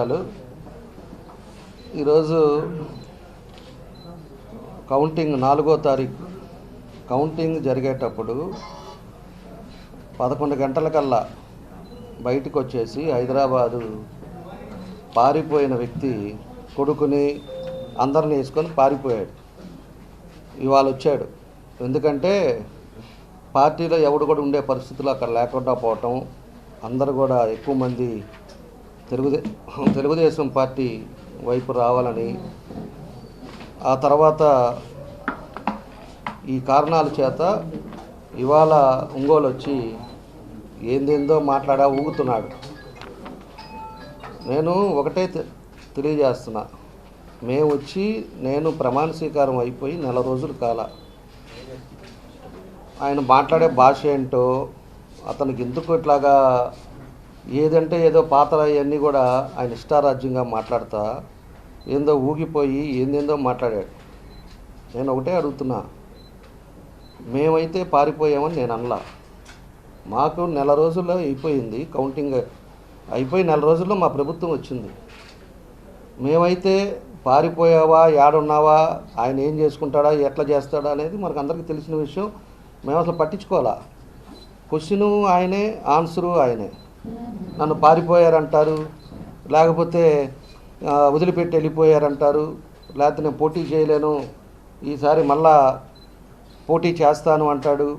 Hello. ఈరోజు counting నాలుగో తారీఖు. కౌంటింగ్ జరిగేటప్పుడు పదకొండు గంటలకల్లా బయటకు వచ్చేసి హైదరాబాదు పారిపోయిన వ్యక్తి కొడుకుని అందరిని వేసుకొని పారిపోయాడు. ఇవాళ వచ్చాడు. ఎందుకంటే పార్టీలో ఎవడు కూడా ఉండే పరిస్థితులు అక్కడ లేకుండా పోవటం అందరు కూడా ఎక్కువ మంది తెలుగుదే తెలుగుదేశం పార్టీ వైపు రావాలని ఆ తర్వాత ఈ కారణాల చేత ఇవాళ ఒంగోలు వచ్చి ఏందేందో మాట్లాడా ఊగుతున్నాడు. నేను ఒకటే తెలియజేస్తున్నా. మేము వచ్చి నేను ప్రమాణ స్వీకారం అయిపోయి నెల రోజులు కాల. ఆయన మాట్లాడే భాష ఏంటో అతనికి ఎందుకు ఇట్లాగా ఏదంటే ఏదో పాత్ర అవన్నీ కూడా ఆయన ఇష్టారాజ్యంగా మాట్లాడతా ఏందో ఊగిపోయి ఏందేందో మాట్లాడాడు. నేను ఒకటే అడుగుతున్నా మేమైతే పారిపోయామని నేను అనలా. మాకు నెల రోజుల్లో అయిపోయింది కౌంటింగ్ అయిపోయి నెల రోజుల్లో మా ప్రభుత్వం వచ్చింది. మేమైతే పారిపోయావా ఏడున్నావా ఆయన ఏం చేసుకుంటాడా ఎట్లా చేస్తాడా అనేది మనకు అందరికీ తెలిసిన విషయం మేము అసలు పట్టించుకోవాలా? క్వశ్చను ఆయనే ఆన్సరు ఆయనే. నన్ను పారిపోయారంటారు లేకపోతే వదిలిపెట్టి వెళ్ళిపోయారంటారు లేకపోతే నేను పోటీ చేయలేను ఈసారి మళ్ళా పోటీ చేస్తాను అంటాడు.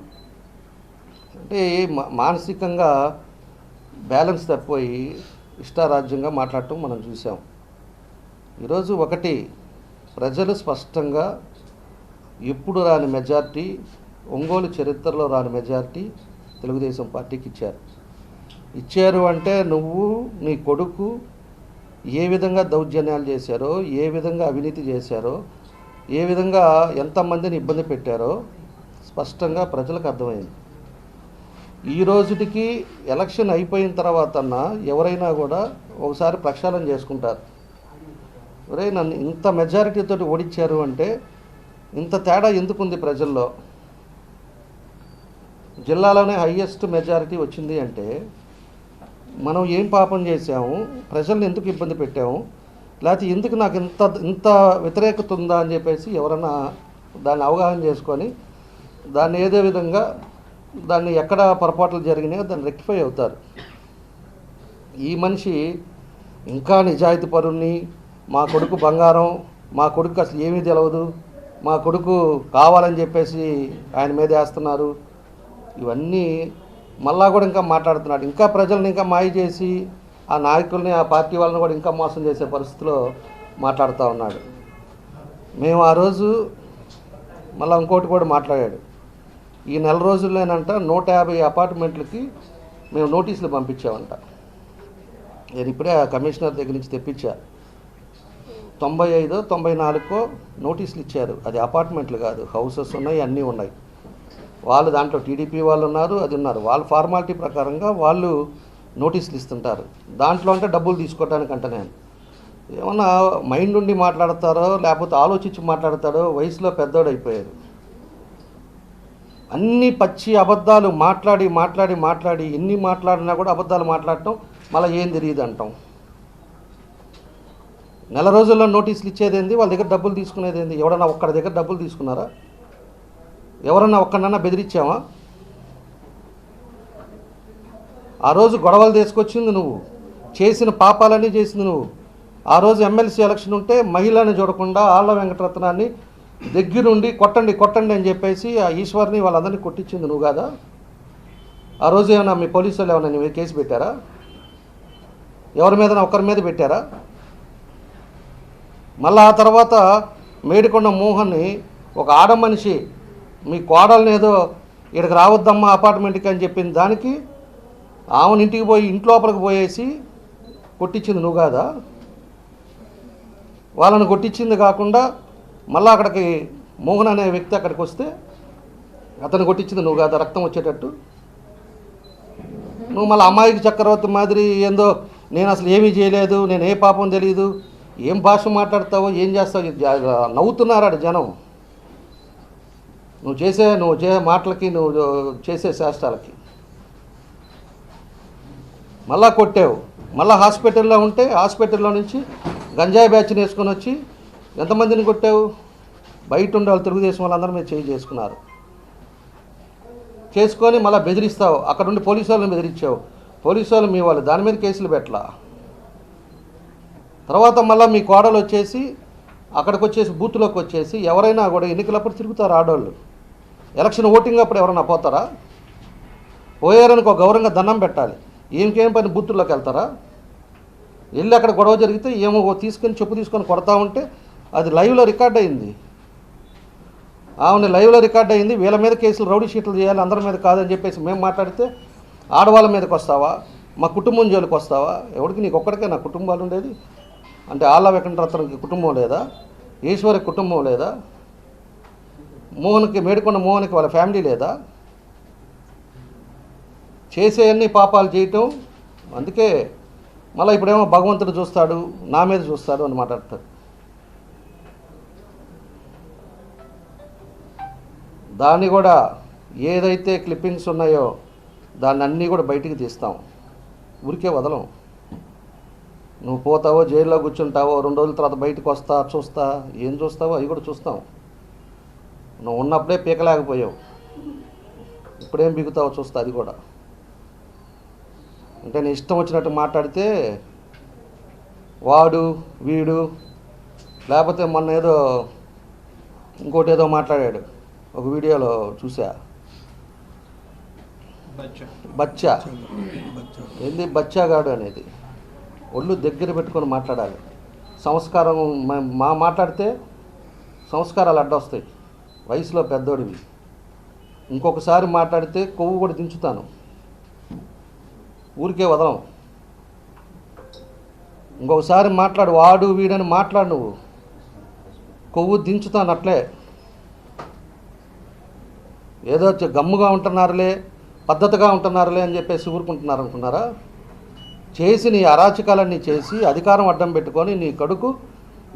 అంటే మా- మానసికంగా బ్యాలెన్స్ తప్పిపోయి ఇష్టారాజ్యంగా మాట్లాడటం మనం చూసాం. ఈరోజు ఒకటి ప్రజలు స్పష్టంగా ఎప్పుడు రాని మెజార్టీ ఒంగోలు చరిత్రలో రాని మెజార్టీ తెలుగుదేశం పార్టీకి ఇచ్చారు. ఇచ్చారు అంటే నువ్వు నీ కొడుకు ఏ విధంగా దౌర్జన్యాలు చేశారో ఏ విధంగా అవినీతి చేశారో ఏ విధంగా ఎంతమందిని ఇబ్బంది పెట్టారో స్పష్టంగా ప్రజలకు అర్థమైంది. ఈ రోజుటికి ఎలక్షన్ అయిపోయిన తర్వాత ఎవరైనా కూడా ఒకసారి ప్రక్షాళన చేసుకుంటారు. ఒరే నన్ను ఇంత మెజారిటీతో ఓడించారు అంటే ఇంత తేడా ఎందుకుంది ప్రజల్లో? జిల్లాలోనే హయ్యెస్ట్ మెజారిటీ వచ్చింది అంటే మనం ఏం పాపం చేసాము ప్రజల్ని ఎందుకు ఇబ్బంది పెట్టాము? లేకపోతే ఎందుకు నాకు ఇంత ఇంత వ్యతిరేకత ఉందా అని చెప్పేసి ఎవరన్నా దాన్ని అవగాహన చేసుకొని దాన్ని ఏదే విధంగా దాన్ని ఎక్కడ పొరపాట్లు జరిగినాయో దాన్ని రెక్టిఫై అవుతారు. ఈ మనిషి ఇంకా నిజాయితీ పరుణ్ణి మా కొడుకు బంగారం మా కొడుకు అసలు ఏమీ తెలియదు మా కొడుకు కావాలని చెప్పేసి ఆయన మీద వేస్తున్నారు. ఇవన్నీ మళ్ళా కూడా ఇంకా మాట్లాడుతున్నాడు. ఇంకా ప్రజల్ని ఇంకా మాయ చేసి ఆ నాయకుల్ని ఆ పార్టీ వాళ్ళని కూడా ఇంకా మోసం చేసే పరిస్థితిలో మాట్లాడుతూ ఉన్నాడు. మేము ఆ రోజు మళ్ళీ ఇంకోటి కూడా మాట్లాడాడు. ఈ నెల రోజుల్లోనంట నూట యాభై అపార్ట్మెంట్లకి మేము నోటీసులు పంపించామంట. నేను ఇప్పుడే ఆ కమిషనర్ దగ్గర నుంచి తెప్పించా. తొంభై ఐదో తొంభై నాలుగో నోటీసులు ఇచ్చారు. అది అపార్ట్మెంట్లు కాదు. హౌసెస్ ఉన్నాయి అన్నీ ఉన్నాయి. వాళ్ళు దాంట్లో టీడీపీ వాళ్ళు ఉన్నారు అది ఉన్నారు. వాళ్ళ ఫార్మాలిటీ ప్రకారంగా వాళ్ళు నోటీసులు ఇస్తుంటారు. దాంట్లో అంటే డబ్బులు తీసుకోవడానికి అంటే నేను ఏమన్నా మైండ్ నుండి మాట్లాడతారో లేకపోతే ఆలోచించి మాట్లాడతాడో వయసులో పెద్దోడు అయిపోయారు అన్ని పచ్చి అబద్ధాలు మాట్లాడి మాట్లాడి మాట్లాడి ఎన్ని మాట్లాడినా కూడా అబద్ధాలు మాట్లాడటం మళ్ళీ ఏం తెలియదు అంటాం. నెల రోజుల్లో నోటీసులు ఇచ్చేది ఏంది? వాళ్ళ దగ్గర డబ్బులు తీసుకునేది ఏంది? ఎవడన్నా ఒక్కడి దగ్గర డబ్బులు తీసుకున్నారా? ఎవరన్నా ఒక్కడన్నా బెదిరించావా? ఆ రోజు గొడవలు తీసుకొచ్చింది నువ్వు. చేసిన పాపాలన్నీ చేసింది నువ్వు. ఆ రోజు ఎమ్మెల్సీ ఎలక్షన్ ఉంటే మహిళని చూడకుండా ఆళ్ళ వెంకటరత్నాన్ని దగ్గరుండి కొట్టండి కొట్టండి అని చెప్పేసి ఆ ఈశ్వర్ని వాళ్ళందరినీ కొట్టించింది నువ్వు కాదా? ఆ రోజు ఏమైనా మీ పోలీసు వాళ్ళు ఏమైనా నీ కేసు పెట్టారా? ఎవరి మీద ఒకరి మీద పెట్టారా? మళ్ళీ ఆ తర్వాత మేడికొండ మోహన్ని ఒక ఆడ మనిషి మీ కోడల్ని ఏదో ఇక్కడికి రావద్దమ్మా అపార్ట్మెంట్కి అని చెప్పిన దానికి ఆమెను ఇంటికి పోయి ఇంట్లోపలికి పోయేసి కొట్టించింది. నువ్వు కాదా? వాళ్ళని కొట్టించింది కాకుండా మళ్ళీ అక్కడికి మోహన్ అనే వ్యక్తి అక్కడికి వస్తే అతను కొట్టించింది. నువ్వు కాదా? రక్తం వచ్చేటట్టు. నువ్వు మళ్ళీ అమ్మాయికి చక్రవర్తి మాదిరి ఏందో నేను అసలు ఏమీ చేయలేదు నేను ఏ పాపం తెలియదు ఏం భాష మాట్లాడతావో ఏం చేస్తావు నవ్వుతున్నారాడు జనం. నువ్వు చేసే నువ్వు చే మాటలకి నువ్వు చేసే శాస్త్రాలకి. మళ్ళా కొట్టావు. మళ్ళీ హాస్పిటల్లో ఉంటే హాస్పిటల్లో నుంచి గంజాయి బ్యాచ్ని వేసుకొని వచ్చి ఎంతమందిని కొట్టావు? బయట ఉండే వాళ్ళు తెలుగుదేశం వాళ్ళందరూ మీరు చేయి చేసుకున్నారు. చేసుకొని మళ్ళీ బెదిరిస్తావు. అక్కడ ఉండి పోలీసు వాళ్ళని బెదిరించావు. పోలీసు వాళ్ళు మీ వాళ్ళు దాని మీద కేసులు పెట్టలా. తర్వాత మళ్ళీ మీ కోడలు వచ్చేసి అక్కడికి వచ్చేసి బూత్లోకి వచ్చేసి ఎవరైనా కూడా ఎన్నికలప్పుడు తిరుగుతారు ఆడవాళ్ళు ఎలక్షన్ ఓటింగ్ అప్పుడు ఎవరైనా పోతారా? పోయారని ఒక గౌరవంగా దండం పెట్టాలి. ఏమికేం పని బూత్తుల్లోకి వెళ్తారా? వెళ్ళి అక్కడ గొడవ జరిగితే ఏమో తీసుకొని చెప్పు తీసుకొని కొడతా ఉంటే అది లైవ్లో రికార్డ్ అయింది. ఆమె లైవ్లో రికార్డ్ అయింది. వీళ్ళ మీద కేసులు రౌడీ షీట్లు చేయాలి అందరి మీద కాదని చెప్పేసి మేము మాట్లాడితే ఆడవాళ్ళ మీదకి వస్తావా? మా కుటుంబం జోలికి వస్తావా? ఎవరికి నీకు ఒక్కడికే నా కుటుంబాలు ఉండేది? అంటే ఆళ్ళ వెంకటరత్నకి కుటుంబం లేదా? ఈశ్వరి కుటుంబం లేదా? మోహన్కి మేడికొండ మోహన్కి వాళ్ళ ఫ్యామిలీ లేదా? చేసే అన్ని పాపాలు చేయటం. అందుకే మళ్ళీ ఇప్పుడేమో భగవంతుడు చూస్తాడు నా మీద చూస్తాడు అని మాట్లాడతాడు. దాన్ని కూడా ఏదైతే క్లిప్పింగ్స్ ఉన్నాయో దాన్ని అన్నీ కూడా బయటికి తీస్తాం. ఊరికే వదలం. నువ్వు పోతావో జైల్లో కూర్చుంటావో రెండు రోజుల తర్వాత బయటకు వస్తా చూస్తా ఏం చూస్తావో అవి కూడా చూస్తాం. నువ్వు ఉన్నప్పుడే పీకలేకపోయావు. ఇప్పుడేం బిగుతావో చూస్తా అది కూడా. అంటే నీ ఇష్టం వచ్చినట్టు మాట్లాడితే వాడు వీడు లేకపోతే మొన్న ఏదో ఇంకోటి ఏదో మాట్లాడాడు. ఒక వీడియోలో చూసా బచ్చా. ఏంది బచ్చాగాడు అనేది? ఒళ్ళు దగ్గర పెట్టుకొని మాట్లాడాలి. సంస్కారం మ- మా మాట్లాడితే సంస్కారాలు అడ్డొస్తాయి. వయసులో పెద్దోడివి. ఇంకొకసారి మాట్లాడితే కొవ్వు కూడా దించుతాను. ఊరికే వదలం. ఇంకొకసారి మాట్లాడు వాడు వీడని మాట్లాడు నువ్వు. కొవ్వు దించుతాను అట్లే. ఏదో గమ్ముగా ఉంటున్నారులే పద్ధతిగా ఉంటున్నారులే అని చెప్పేసి ఊరుకుంటున్నారు అనుకున్నారా? చేసి నీ అరాచకాలన్నీ చేసి అధికారం అడ్డం పెట్టుకొని నీ కడుకు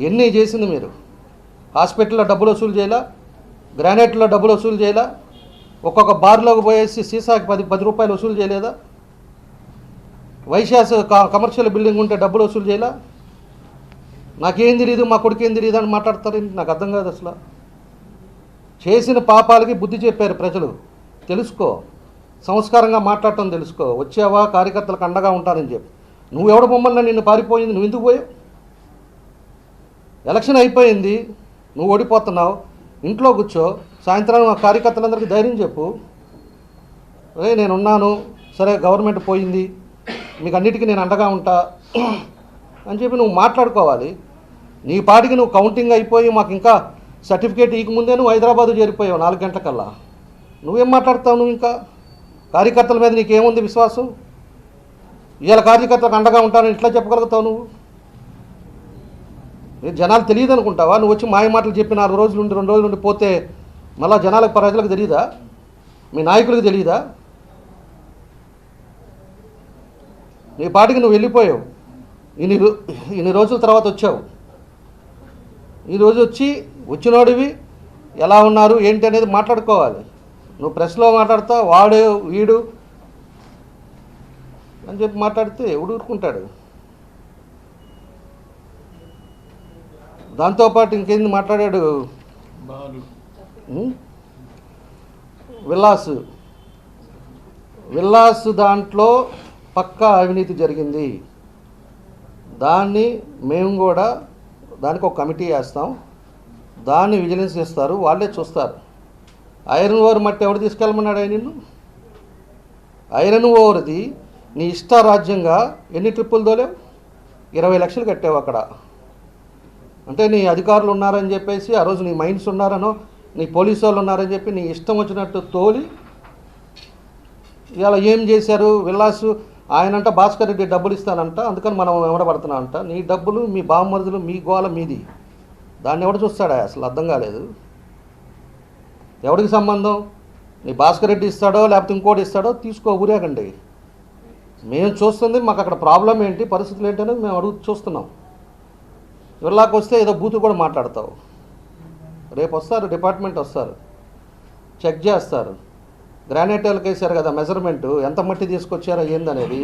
ఎన్ని చేసింది మీరు? హాస్పిటల్లో డబ్బులు వసూలు చేయాలా? గ్రానైట్లో డబ్బులు వసూలు చేయాలా? ఒక్కొక్క బార్లోకి పోయేసి సీసాకి పది పది రూపాయలు వసూలు చేయలేదా? వైశాస్ క- కమర్షియల్ బిల్డింగ్ ఉంటే డబ్బులు వసూలు చేయాలా? నాకేం తెలియదు మా కొడుకు ఏం తెలియదు అని మాట్లాడతారు నాకు అర్థం కాదు అసలు. చేసిన పాపాలకి బుద్ధి చెప్పారు ప్రజలు. తెలుసుకో. సంస్కారంగా మాట్లాడటం తెలుసుకో. వచ్చావా? కార్యకర్తలకు అండగా ఉంటానని చెప్పి. నువ్వు మమ్మల్ని నిన్ను పారిపోయింది? నువ్వు ఎందుకు పోయావు? ఎలక్షన్ అయిపోయింది. నువ్వు ఓడిపోతున్నావు. ఇంట్లో కూర్చో సాయంత్రం ఆ కార్యకర్తలందరికీ ధైర్యం చెప్పు. రే నేను ఉన్నాను సరే గవర్నమెంట్ పోయింది మీకు అన్నిటికీ నేను అండగా ఉంటా అని చెప్పి నువ్వు మాట్లాడుకోవాలి. నీ పాటికి నువ్వు కౌంటింగ్ అయిపోయి మాకు ఇంకా సర్టిఫికేట్ ఇకముందే నువ్వు హైదరాబాదు చేరిపోయావు నాలుగు గంటలకల్లా. నువ్వేం మాట్లాడతావు నువ్వు ఇంకా? కార్యకర్తల మీద నీకేముంది విశ్వాసం? ఇవాళ కార్యకర్తలకు అండగా ఉంటానని ఇట్లా చెప్పగలుగుతావు నువ్వు? జనాలు తెలియదు అనుకుంటావా? నువ్వు వచ్చి మాయ మాటలు చెప్పి నాలుగు రోజులు నుండి రెండు రోజుల నుండి పోతే మళ్ళా జనాలకు ప్రజలకు తెలియదా మీ నాయకులకు తెలియదా నీ పాటికి నువ్వు వెళ్ళిపోయావు. ఇన్ని రో- ఇన్ని రోజుల తర్వాత వచ్చావు. ఈరోజు వచ్చి వచ్చినోడివి ఎలా ఉన్నారు ఏంటి అనేది మాట్లాడుకోవాలి. నువ్వు ప్రెస్లో మాట్లాడతా వాడు వీడు అని చెప్పి మాట్లాడితే ఎవడు ఊరుకుంటాడు? దాంతోపాటు ఇంకేంది మాట్లాడాడు? విల్లాస్. విల్లాస్ దాంట్లో పక్కా అవినీతి జరిగింది. దాన్ని మేము కూడా దానికి ఒక కమిటీ వేస్తాం. దాన్ని విజిలెన్స్ చేస్తారు. వాళ్ళే చూస్తారు. ఐరన్ ఓవర్ మట్టి ఎవడు తీసుకెళ్ళమన్నాడు ఆయన నిన్ను? ఐరన్ ఓవర్ది నీ ఇష్టారాజ్యంగా ఎన్ని ట్రిప్పులు దోలేవు ఇరవై లక్షలు కట్టావు అక్కడ. అంటే నీ అధికారులు ఉన్నారని చెప్పేసి ఆ రోజు నీ మైండ్స్ ఉన్నారనో నీ పోలీసు వాళ్ళు ఉన్నారని చెప్పి నీ ఇష్టం వచ్చినట్టు తోలి ఇలా ఏం చేశారు? విల్లాసు ఆయనంట భాస్కర్ రెడ్డి డబ్బులు ఇస్తానంట అందుకని మనం ఎవడబడుతున్నాం అంట నీ డబ్బులు మీ బామ్మరుదులు మీ గోల మీది. దాన్ని ఎవడు చూస్తాడా? అసలు అర్థం కాలేదు. ఎవడికి సంబంధం? నీ భాస్కర్ రెడ్డి ఇస్తాడో లేకపోతే ఇంకోటి ఇస్తాడో తీసుకో ఊరేగండి. మేము చూస్తుంది మాకు అక్కడ ప్రాబ్లం ఏంటి పరిస్థితులు ఏంటి అనేది మేము అడుగు చూస్తున్నాం. ఇవర్లాకి వస్తే ఏదో బూతు కూడా మాట్లాడతావు. రేపు వస్తారు డిపార్ట్మెంట్ వస్తారు. చెక్ చేస్తారు. గ్రానైట్ వాళ్ళకి వేశారు కదా మెజర్మెంటు ఎంత మట్టి తీసుకొచ్చారో ఏందనేది.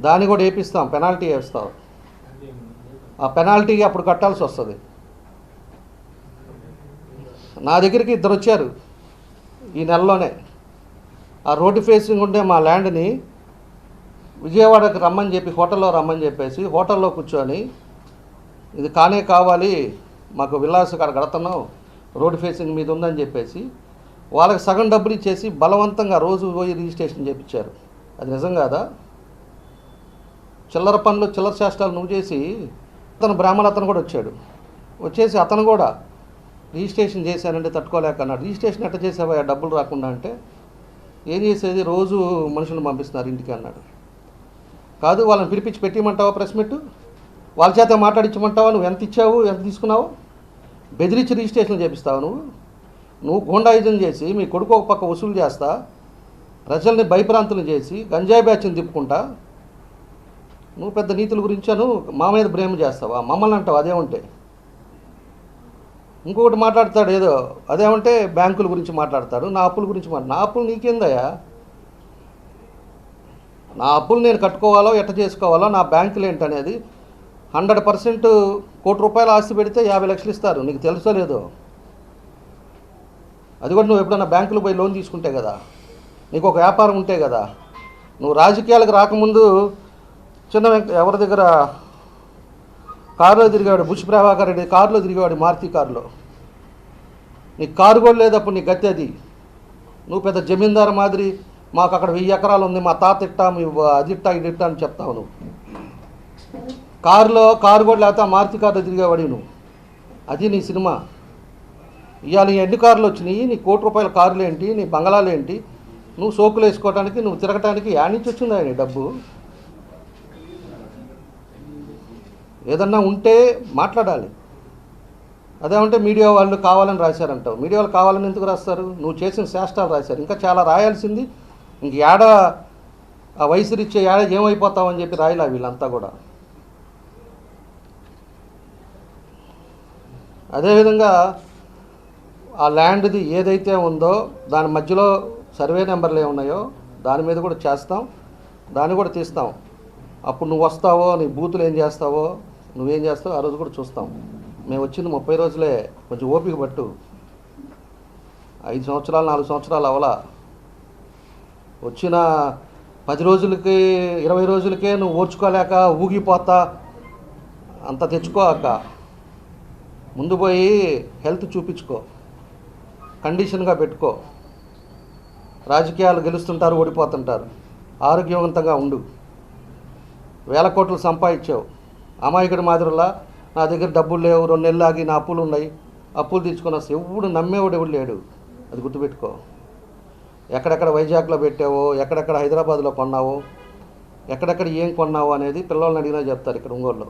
దాన్ని కూడా వేపిస్తాం పెనాల్టీ వేస్తాం. ఆ పెనాల్టీ అప్పుడు కట్టాల్సి వస్తుంది. నా దగ్గరికి ఇద్దరు వచ్చారు ఈ నెలలోనే. ఆ రోడ్డు ఫేసింగ్ ఉండే మా ల్యాండ్ని విజయవాడకి రమ్మని చెప్పి హోటల్లో రమ్మని చెప్పేసి హోటల్లో కూర్చొని ఇది కానే కావాలి మాకు విలాస్ కాడ కడుతున్నాం రోడ్డు ఫేసింగ్ మీద ఉందని చెప్పేసి వాళ్ళకి సగం డబ్బులు ఇచ్చేసి బలవంతంగా రోజు పోయి రిజిస్ట్రేషన్ చేయించారు అది నిజం కాదా? చిల్లర పనులు చిల్లర శాస్త్రాలు నువ్వు చేసి అతను బ్రాహ్మణ అతను కూడా వచ్చాడు. వచ్చేసి అతను కూడా రిజిస్ట్రేషన్ చేశానంటే తట్టుకోలేక అన్నాడు. రిజిస్ట్రేషన్ ఎట్ట చేసావా? డబ్బులు రాకుండా అంటే ఏం చేసేది? రోజు మనుషులను పంపిస్తున్నారు ఇంటికి అన్నాడు. కాదు వాళ్ళని పిలిపించి పెట్టిమంటావా ప్రెస్ మీట్? వాళ్ళ చేత మాట్లాడించమంటావా? నువ్వు ఎంత ఇచ్చావు? ఎంత తీసుకున్నావు? బెదిరించి రిజిస్ట్రేషన్ చేపిస్తావు నువ్వు? నువ్వు గూండాయుజం చేసి మీ కొడుకు ఒక పక్క వసూలు చేస్తా ప్రజల్ని భయభ్రాంతులు చేసి గంజాయి బ్యాచ్ని తిప్పుకుంటా నువ్వు పెద్ద నీతుల గురించాను మా మీద ప్రేమ చేస్తావా? మమ్మల్ని అంటావు? అదే ఉంటే. ఇంకొకటి మాట్లాడతాడు ఏదో అదేమంటే బ్యాంకుల గురించి మాట్లాడతాడు నా అప్పుల గురించి మాట్లా నా అప్పులు నీకేందయ్యా? నా అప్పులు నేను కట్టుకోవాలో ఎట్ట చేసుకోవాలో నా బ్యాంకులు ఏంటనేది హండ్రెడ్ పర్సెంట్ కోటి రూపాయలు ఆస్తి పెడితే యాభై లక్షలు ఇస్తారు. నీకు తెలుసో లేదో? అది కూడా నువ్వు ఎప్పుడైనా బ్యాంకులు పోయి లోన్ తీసుకుంటే కదా? నీకు ఒక వ్యాపారం ఉంటే కదా? నువ్వు రాజకీయాలకు రాకముందు చిన్న వెంక ఎవరి దగ్గర? కారులో తిరిగాడు బుష్ ప్రభాకర్ రెడ్డి కారులో తిరిగాడు మారుతి కారులో. నీకు కారు కూడా లేదప్పుడు నీ గతి అది. నువ్వు పెద్ద జమీందారు మాదిరి మాకు అక్కడ వెయ్యి ఎకరాలు ఉంది మా తాత ఇట్టా మీ అది ఇట్టా ఇది ఇట్టా అని చెప్తావు నువ్వు. కారులో కారు కూడా లేకపోతే ఆ మారుతి కార్లో తిరిగేవాడి నువ్వు. అది నీ సినిమా. ఇవాళ నీ ఎన్ని కార్లు వచ్చినాయి నీ కోటి రూపాయల కార్లు ఏంటి నీ బంగళాలు ఏంటి నువ్వు సోకులు వేసుకోవడానికి నువ్వు తిరగటానికి యాడ్ నుంచి వచ్చిందా డబ్బు? ఏదన్నా ఉంటే మాట్లాడాలి. అదేమంటే మీడియా వాళ్ళు కావాలని రాశారంటావు. మీడియా వాళ్ళు కావాలని ఎందుకు రాస్తారు? నువ్వు చేసిన శాస్త్రాలు రాశారు. ఇంకా చాలా రాయాల్సింది ఇంక ఏడ ఆ వయసు రీత్యా ఏడ ఏమైపోతావని చెప్పి రాయలే వీళ్ళంతా కూడా. అదేవిధంగా ఆ ల్యాండ్ది ఏదైతే ఉందో దాని మధ్యలో సర్వే నెంబర్లు ఏమున్నాయో దాని మీద కూడా చేస్తాం. దాన్ని కూడా తీస్తాం. అప్పుడు నువ్వు వస్తావో నీ బూతులు ఏం చేస్తావో నువ్వేం చేస్తావో ఆ రోజు కూడా చూస్తాం. మేము వచ్చింది ముప్పై రోజులే కొంచెం ఓపిక పట్టు. ఐదు సంవత్సరాలు నాలుగు సంవత్సరాలు అవలా. వచ్చిన పది రోజులకి ఇరవై రోజులకే నువ్వు ఓర్చుకోలేక ఊగిపోతా. అంత తెచ్చుకోక. ముందు పోయి హెల్త్ చూపించుకో. కండిషన్గా పెట్టుకో. రాజకీయాలు గెలుస్తుంటారు ఓడిపోతుంటారు. ఆరోగ్యవంతంగా ఉండు. వేల కోట్లు సంపాదించావు. అమాయకుడి మాదిరిలా నా దగ్గర డబ్బులు లేవు రెండు నెలలు ఆగి నా అప్పులు ఉన్నాయి. అప్పులు తీసుకుని వస్తే ఎవడు నమ్మేవాడు ఎవడు లేడు. అది గుర్తుపెట్టుకో. ఎక్కడెక్కడ వైజాగ్లో పెట్టావో ఎక్కడెక్కడ హైదరాబాద్లో కొన్నావో ఎక్కడెక్కడ ఏం కొన్నావో అనేది పిల్లల్ని అడిగినా చెప్తారు ఇక్కడ ఒంగోలులో.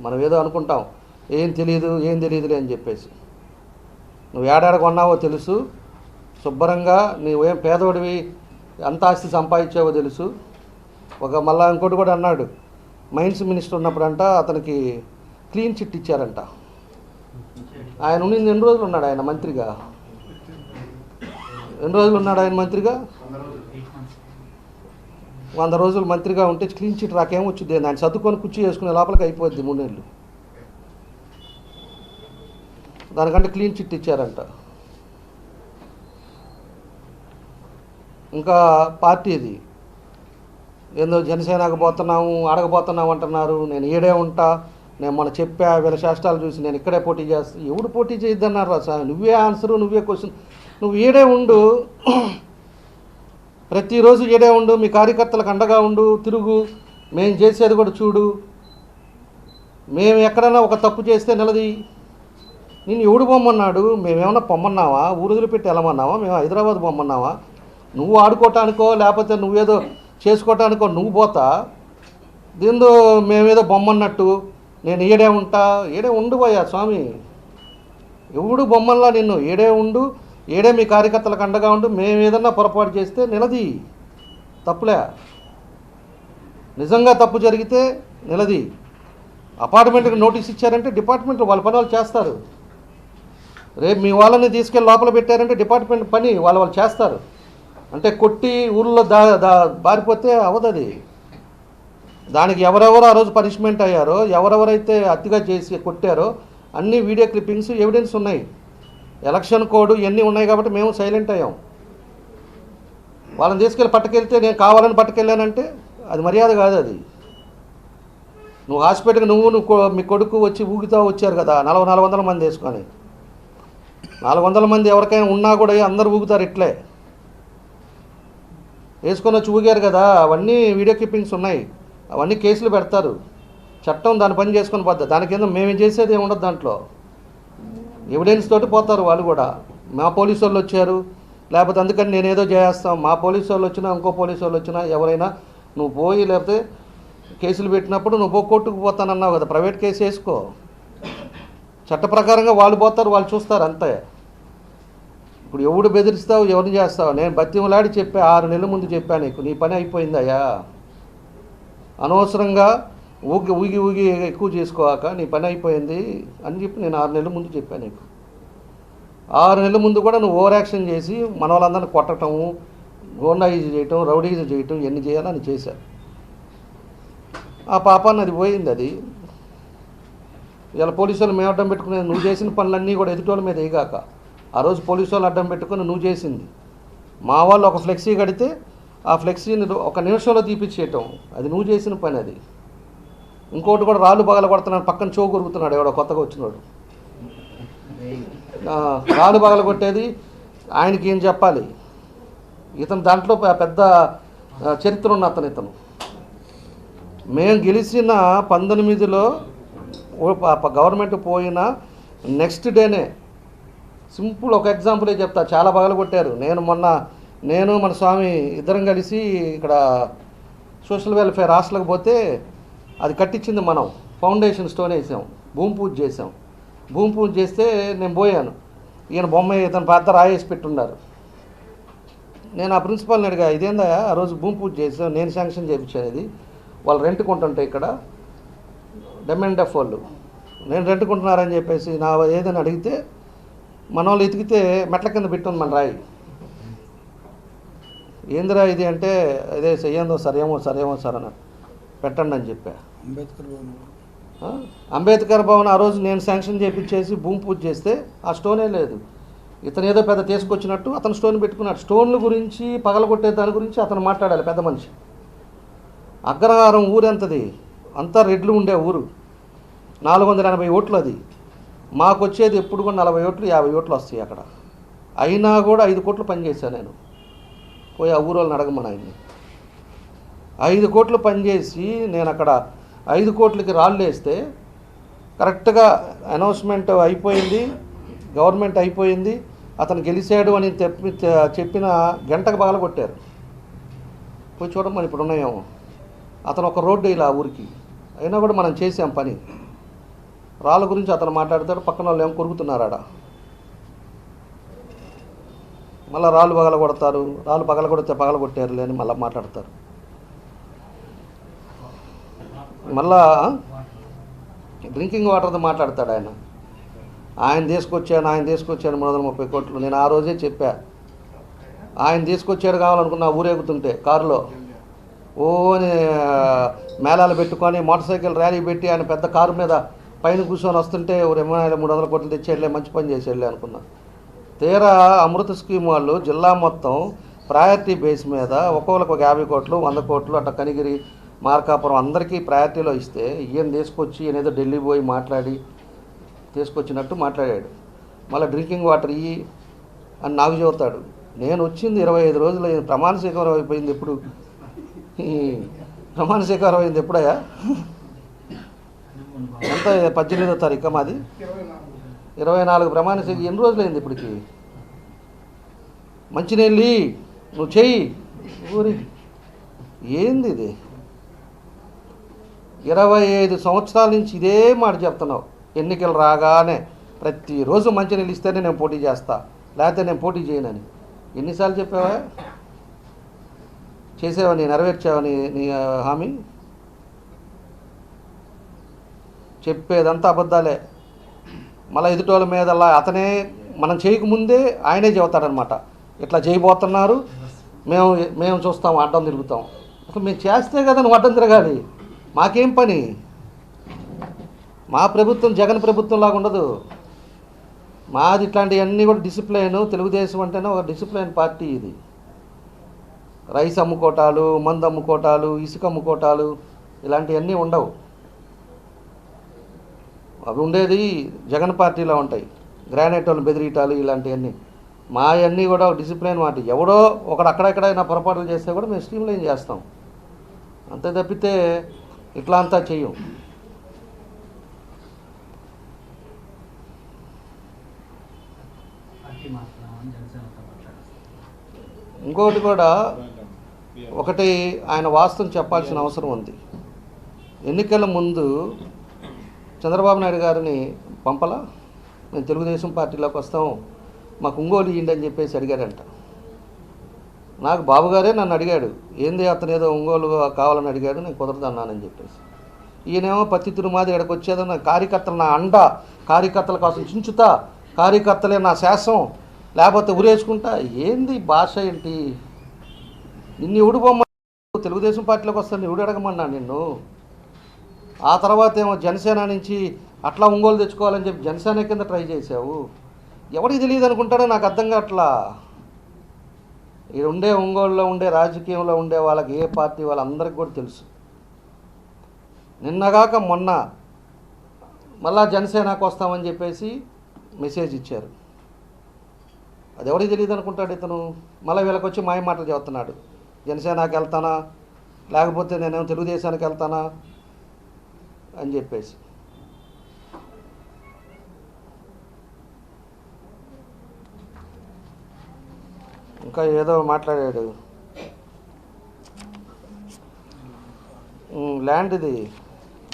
మనం ఏదో అనుకుంటాం. ఏం తెలియదు ఏం తెలియదులే అని చెప్పేసి. నువ్వు ఏడాడ కొన్నావో తెలుసు శుభ్రంగా నువ్వేం పేదోడివి ఎంత ఆస్తి సంపాదించావో తెలుసు. ఒక మళ్ళా ఇంకోటి కూడా అన్నాడు మైన్స్ మినిస్టర్ ఉన్నప్పుడంట అతనికి క్లీన్ చిట్ ఇచ్చారంట. ఆయన ఉండింది ఎన్ని రోజులు ఉన్నాడు ఆయన మంత్రిగా? ఎన్ని రోజులు ఉన్నాడు ఆయన మంత్రిగా? వంద రోజులు మంత్రిగా ఉంటే క్లీన్ చిట్ రాకేం వచ్చింది ఆయన చదువుకొని కుర్చీ చేసుకునే లోపలికి అయిపోద్ది మూడు నెలలు దానికంటే క్లీన్ చిట్ ఇచ్చారంట. ఇంకా పార్టీది ఏందో జనసేనకు పోతున్నాము అడగబోతున్నాము అంటున్నారు. నేను ఈడే ఉంటా నేను మొన్న చెప్పా వీళ్ళ శాస్త్రాలు చూసి నేను ఇక్కడే పోటీ చేస్తా. ఎవడు పోటీ చేయొద్దన్నారు రా సార్? నువ్వే ఆన్సరు నువ్వే క్వశ్చన్. నువ్వు ఈడే ఉండు. ప్రతిరోజు ఈడే ఉండు మీ కార్యకర్తలకు అండగా ఉండు తిరుగు. మేము చేసేది కూడా చూడు. మేము ఎక్కడైనా ఒక తప్పు చేస్తే నిలది నేను ఎవడు పొమ్మన్నాడు? మేమేమన్నా పొమ్మన్నావా? ఊరు పెట్టి వెళ్ళమన్నావా? మేము హైదరాబాద్ పొమ్మన్నావా? నువ్వు ఆడుకోవటానికో లేకపోతే నువ్వేదో చేసుకోవటానికో నువ్వు పోతా? దీంతో మేమేదో బొమ్మన్నట్టు. నేను ఈడే ఉంటా. ఈడే ఉండు పోయా స్వామి. ఎవడు బొమ్మల్లా నిన్ను? ఏడే ఉండు. ఏడే మీ కార్యకర్తలకు అండగా ఉండు. మేము ఏదన్నా పొరపాటు చేస్తే నిలది. తప్పులే. నిజంగా తప్పు జరిగితే నిలది. అపార్ట్మెంట్కి నోటీస్ ఇచ్చారంటే డిపార్ట్మెంట్ వాళ్ళ పని వాళ్ళు చేస్తారు. రేపు మీ వాళ్ళని తీసుకెళ్ళి లోపల పెట్టారంటే డిపార్ట్మెంట్ పని వాళ్ళు వాళ్ళు చేస్తారు. అంటే కొట్టి ఊళ్ళో దా దా బారిపోతే అవదది. దానికి ఎవరెవరు ఆ రోజు పనిష్మెంట్ అయ్యారో ఎవరెవరైతే అతిగా చేసి కొట్టారో అన్ని వీడియో క్లిప్పింగ్స్ ఎవిడెన్స్ ఉన్నాయి. ఎలక్షన్ కోడ్ ఇవన్నీ ఉన్నాయి కాబట్టి మేము సైలెంట్ అయ్యాం. వాళ్ళని తీసుకెళ్ళి పట్టుకెళ్తే నేను కావాలని పట్టుకెళ్ళానంటే అది మర్యాద కాదు అది. నువ్వు హాస్పిటల్కి నువ్వు నువ్వు మీ కొడుకు వచ్చి ఊగుతా వచ్చారు కదా నలభై నాలుగు వందల మంది వేసుకొని. నాలుగు వందల మంది ఎవరికైనా ఉన్నా కూడా అందరు ఊగుతారు ఇట్లే. వేసుకొని వచ్చి ఊగారు కదా అవన్నీ వీడియో క్లిప్పింగ్స్ ఉన్నాయి. అవన్నీ కేసులు పెడతారు. చట్టం దాని పని చేసుకొని పోద్ది. దాని కింద మేము చేసేది ఏమి ఉండదు దాంట్లో. ఎవిడెన్స్ తోటి పోతారు వాళ్ళు కూడా. మా పోలీసు వాళ్ళు వచ్చారు. లేకపోతే అందుకని నేను ఏదో చేస్తాం. మా పోలీసు వాళ్ళు వచ్చినా ఇంకో పోలీసు వాళ్ళు వచ్చినా ఎవరైనా నువ్వు పోయి లేకపోతే కేసులు పెట్టినప్పుడు నువ్వు పో కోర్టుకు పోతానన్నావు కదా. ప్రైవేట్ కేసు వేసుకో. చట్ట ప్రకారంగా వాళ్ళు పోతారు వాళ్ళు చూస్తారు అంతే. ఇప్పుడు ఎవడు బెదిరిస్తావు ఎవరిని చేస్తావు? నేను బతిమలాడి చెప్పా ఆరు నెలల ముందు చెప్పాను నీకు నీ పని అయిపోయిందయ్యా. అనవసరంగా ఊగి ఊగి ఊగి ఎక్కువ చేసుకోవాక నీ పని అయిపోయింది అని చెప్పి నేను ఆరు నెలల ముందు చెప్పాను నీకు. ఆరు నెలల ముందు కూడా నువ్వు ఓవర్ యాక్షన్ చేసి మన వాళ్ళందరినీ కొట్టటము గోండాయిజ్ చేయటం రౌడీజ్ చేయటం ఎన్ని చేయాలని చేశారు ఆ పాపాన్ని అది పోయింది అది. ఇలా పోలీసు వాళ్ళు మేము అడ్డం పెట్టుకునే నువ్వు చేసిన పనులన్నీ కూడా ఎదుటోళ్ళ మీద వేయగాక. ఆ రోజు పోలీసు వాళ్ళు అడ్డం పెట్టుకుని నువ్వు చేసింది. మా వాళ్ళు ఒక ఫ్లెక్సీ కడితే ఆ ఫ్లెక్సీని ఒక నిమిషంలో తీపిచ్చేయటం. అది నువ్వు చేసిన పని అది. ఇంకోటి కూడా రాళ్ళు పగల కొడుతున్నాడు పక్కన చో కొరుకుతున్నాడు ఎవడో కొత్తగా వచ్చినాడు. రాళ్ళు పగల కొట్టేది ఆయనకి ఏం చెప్పాలి? ఇతను దాంట్లో పెద్ద చరిత్ర ఉన్న అతను ఇతను. మేము గెలిచిన పంతొమ్మిదిలో గవర్నమెంట్ పోయిన నెక్స్ట్ డేనే. సింపుల్ ఒక ఎగ్జాంపులే చెప్తా. చాలా పగల కొట్టారు. నేను మొన్న నేను మన స్వామి ఇద్దరం కలిసి ఇక్కడ సోషల్ వెల్ఫేర్ హాస్టల్కి పోతే అది కట్టించింది మనం. ఫౌండేషన్ స్టోన్ వేసాం. భూమి పూజ చేసాం. భూమి పూజ చేస్తే నేను పోయాను. ఈయన బొమ్మ ఇతను పెద్ద రాయేసి పెట్టున్నారు నేను ఆ ప్రిన్సిపాల్ని అడిగా ఇదేందా? ఆ రోజు భూమి పూజ చేసాం. నేను శాంక్షన్ చేయించేది వాళ్ళు రెంట్ కొంటుంటే ఇక్కడ డెఫ్ వాళ్ళు. నేను రెంట్ కొంటున్నారని చెప్పేసి నా ఏదైనా అడిగితే మన వాళ్ళు ఎతికితే మెట్ల కింద పెట్టుంది మన రాయి. ఏందిరా ఇది అంటే అదే చెయ్యందో సరేమో సరేమో సార్ అన్నారు. పెట్టండి అని చెప్పా. అంబేద్కర్ భవన్? అంబేద్కర్ భవన్ ఆ రోజు నేను శాంక్షన్ చేపించేసి భూమి పూజ చేస్తే ఆ స్టోనే లేదు. ఇతను ఏదో పెద్ద తీసుకొచ్చినట్టు అతను స్టోన్ పెట్టుకున్నాడు. స్టోన్ల గురించి పగలగొట్టే దాని గురించి అతను మాట్లాడాలి పెద్ద మనిషి. అగ్రహారం ఊరెంతది? అంతా రెడ్లు ఉండే ఊరు. నాలుగు వందల ఎనభై ఓట్లు అది మాకు వచ్చేది ఎప్పుడు కూడా నలభై ఓట్లు యాభై ఓట్లు వస్తాయి అక్కడ. అయినా కూడా ఐదు కోట్లు పనిచేశాను నేను. పోయి ఆ ఊరోళ్ళని వాళ్ళని అడగమని ఆయన్ని. ఐదు కోట్లు పనిచేసి నేను అక్కడ ఐదు కోట్లకి రాళ్ళు వేస్తే కరెక్ట్గా అనౌన్స్మెంట్ అయిపోయింది గవర్నమెంట్ అయిపోయింది అతను గెలిచాడు అని తెప్పి చెప్పిన గంటకు పగల కొట్టారు. పోయి చూడమని ఇప్పుడు ఉన్నాయేమో. అతను ఒక రోడ్డు ఇలా ఆ ఊరికి. అయినా కూడా మనం చేసాం పని. రాళ్ళ గురించి అతను మాట్లాడతాడు పక్కన వాళ్ళు ఏం కొరుకుతున్నారాడ. మళ్ళీ రాళ్ళు పగల కొడతారు రాళ్ళు పగల కొడితే పగల కొట్టారులే అని మళ్ళీ మాట్లాడతారు. మళ్ళా డ్రింకింగ్ వాటర్తో మాట్లాడతాడు ఆయన. ఆయన తీసుకొచ్చాను ఆయన తీసుకొచ్చాను మూడు వందల ముప్పై కోట్లు. నేను ఆ రోజే చెప్పా. ఆయన తీసుకొచ్చాడు కావాలనుకున్న ఊరేగుతుంటే కారులో. ఓ అని మేళాలు పెట్టుకొని మోటార్ సైకిల్ ర్యాలీ పెట్టి ఆయన పెద్ద కారు మీద పైన కూర్చొని వస్తుంటే రెమ్మాయిల మూడు వందల కోట్లు తెచ్చేళ్ళే మంచి పని చేసేళ్ళే అనుకున్నా. తీరా అమృత స్కీమ్ వాళ్ళు జిల్లా మొత్తం ప్రయారిటీ బేస్ మీద ఒక్కొక్కరికి ఒక యాభై కోట్లు వంద కోట్లు అట్లా కనిగిరి మార్కాపురం అందరికీ ప్రయారిటీలో ఇస్తే ఈయన తీసుకొచ్చి ఈయన ఏదో ఢిల్లీ పోయి మాట్లాడి తీసుకొచ్చినట్టు మాట్లాడాడు. మళ్ళీ డ్రింకింగ్ వాటర్ ఇయ్యి అని నాకు చెబుతాడు. నేను వచ్చింది ఇరవై ఐదు రోజులు ప్రమాణ స్వీకారం అయిపోయింది ఎప్పుడు? ఈ ప్రమాణ స్వీకారం అయింది ఎప్పుడయ్యా? ఎంత పద్దెనిమిదో తారీఖు మాది? ఇరవై నాలుగు ప్రమాణ స్వీకారం ఎన్ని రోజులైంది ఇప్పటికి? మంచినీళ్ళి నువ్వు చెయ్యి. ఊరి ఏంది ఇది? ఇరవై ఐదు సంవత్సరాల నుంచి ఇదే మాట చెప్తున్నావు. ఎన్నికలు రాగానే ప్రతిరోజు మంచినీళ్ళు ఇస్తేనే నేను పోటీ చేస్తా. లేకపోతే నేను పోటీ చేయనని. ఎన్నిసార్లు చెప్పావా? చేసేవా? నీ నెరవేర్చావా నీ నీ హామీ? చెప్పేదంతా అబద్ధాలే. మళ్ళీ ఎదుటోళ్ళ మీద అలా అతనే మనం చేయకముందే ఆయనే చెబుతాడనమాట ఇట్లా చేయబోతున్నారు? మేము మేము చూస్తాం అడ్డం తిరుగుతాం. అసలు మేము చేస్తే కదా నువ్వు అడ్డం తిరగాలి. మాకేం పని? మా ప్రభుత్వం జగన్ ప్రభుత్వం లాగా ఉండదు. మాది ఇట్లాంటివన్నీ కూడా డిసిప్లైన్ తెలుగుదేశం అంటేనే ఒక డిసిప్లైన్ పార్టీ ఇది. రైస్ అమ్ముకోటాలు మందు అమ్ముకోటాలు ఇసుక అమ్ముకోటాలు ఇలాంటివన్నీ ఉండవు. అవి ఉండేది జగన్ పార్టీలో ఉంటాయి. గ్రానైట్ వాళ్ళు బెదిరీటాలు ఇలాంటివన్నీ. మా అన్నీ కూడా డిసిప్లిన్ డిసిప్లైన్ మాట. ఎవడో ఒకడు అక్కడెక్కడైనా పొరపాట్లు చేస్తే కూడా మేము స్ట్రీమ్లైన్ చేస్తాం. అంతే తప్పితే ఇట్లా అంతా చెయ్యం. ఇంకోటి ఇంకొకటి కూడా ఒకటి ఆయన వాస్తవం చెప్పాల్సిన అవసరం ఉంది. ఎన్నికల ముందు చంద్రబాబు నాయుడు గారిని పంపలా? మేము తెలుగుదేశం పార్టీలోకి వస్తాం మాకు ఒంగోలు ఇయ్యండి అని చెప్పేసి అడిగారంట నాకు బాబుగారే నన్ను అడిగాడు. ఏంది అతను ఏదో ఒంగోలు కావాలని అడిగాడు నేను కుదరదన్నానని చెప్పేసి. ఈయనేమో పత్తి తిరుమాది ఇక్కడికి వచ్చేదో నా కార్యకర్తలు నా అండ కార్యకర్తల కోసం చించుతా కార్యకర్తలే నా శాసం లేకపోతే ఉరేసుకుంటా ఏంది భాష ఏంటి? నిన్ను ఎవడు బొమ్మ తెలుగుదేశం పార్టీలోకి వస్తాను ఎవడు అడగమన్నా నిన్ను? ఆ తర్వాత ఏమో జనసేన నుంచి అట్లా ఒంగోలు తెచ్చుకోవాలని చెప్పి జనసేన కింద ట్రై చేసావు ఎవరికి తెలియదు అనుకుంటాడో నాకు అర్థం కావట్లా. ఇక్కడ ఉండే ఒంగోలులో ఉండే రాజకీయంలో ఉండే వాళ్ళకి ఏ పార్టీ వాళ్ళందరికీ కూడా తెలుసు. నిన్నగాక మొన్న మళ్ళా జనసేనకు వస్తామని చెప్పేసి మెసేజ్ ఇచ్చారు. అది ఎవరికి తెలియదు అనుకుంటాడు ఇతను. మళ్ళీ వీళ్ళకి వచ్చి మాయ మాటలు చెబుతున్నాడు జనసేనకి వెళ్తానా? లేకపోతే నేనేమో తెలుగుదేశానికి వెళ్తానా? అని చెప్పేసి. ఇంకా ఏదో మాట్లాడాడు. ల్యాండ్ది. ల్యాండ్ ఇది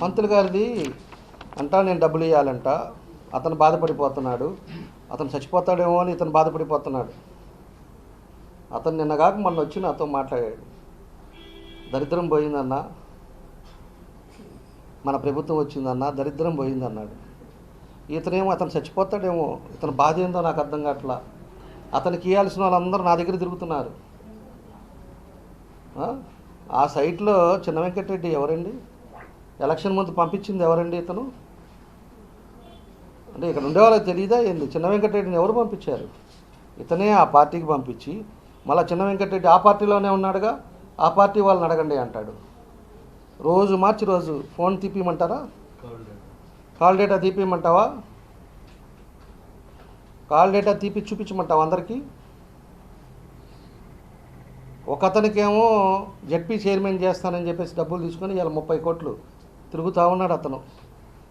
మంత్రులు గారిది అంటా నేను డబ్బులు ఇవ్వాలంట అతను బాధపడిపోతున్నాడు. అతను చచ్చిపోతాడేమో అని ఇతను బాధపడిపోతున్నాడు. అతను నిన్న కాక మొన్న వచ్చి నాతో మాట్లాడాడు. దరిద్రం పోయిందన్నా. మన ప్రభుత్వం వచ్చిందన్న దరిద్రం పోయిందన్నాడు. ఇతనేమో అతను చచ్చిపోతాడేమో ఇతను బాధ ఏందో నాకు అర్థం కావట్లా. అతనికి ఇవ్వాల్సిన వాళ్ళందరూ నా దగ్గర తిరుగుతున్నారు. ఆ? సైట్లో చిన్న వెంకటరెడ్డి ఎవరండి? ఎలక్షన్ ముందు పంపించింది ఎవరండి ఇతను? అంటే ఇక్కడ ఉండేవాళ్ళకి తెలియదా ఏంది? చిన్న వెంకటరెడ్డిని ఎవరు పంపించారు? ఇతనే ఆ పార్టీకి పంపించి మళ్ళీ చిన్న వెంకటరెడ్డి ఆ పార్టీలోనే ఉన్నాడుగా? ఆ పార్టీ వాళ్ళని అడగండి అంటాడు. రోజు మార్చి రోజు phone తీపిమంటారా? Call data. తీపిమంటావా? Call data తీపి చూపించమంటావా అందరికీ? ఒక అతనికేమో జడ్పీ చైర్మన్ చేస్తానని చెప్పేసి డబ్బులు తీసుకొని ఇవాళ ముప్పై కోట్లు తిరుగుతూ ఉన్నాడు అతను.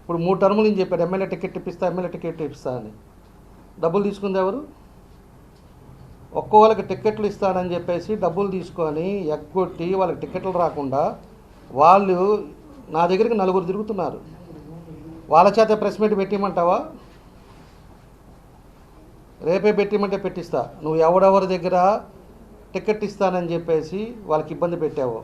ఇప్పుడు మూడు టర్ములు నేను చెప్పాడు. ఎమ్మెల్యే టికెట్ ఇప్పిస్తా ఎమ్మెల్యే టికెట్ ఇప్పిస్తా అని. డబ్బులు తీసుకుంది ఎవరు? ఒక్కో వాళ్ళకి టికెట్లు ఇస్తానని చెప్పేసి డబ్బులు తీసుకొని ఎగ్గొట్టి వాళ్ళకి టికెట్లు రాకుండా వాళ్ళు నా దగ్గరికి నలుగురు తిరుగుతున్నారు. వాళ్ళ చేత ప్రెస్ మీట్ పెట్టిమంటావా? రేపే పెట్టిమంటే పెట్టిస్తా. నువ్వు ఎవడెవరి దగ్గర టికెట్ ఇస్తానని చెప్పేసి వాళ్ళకి ఇబ్బంది పెట్టావు.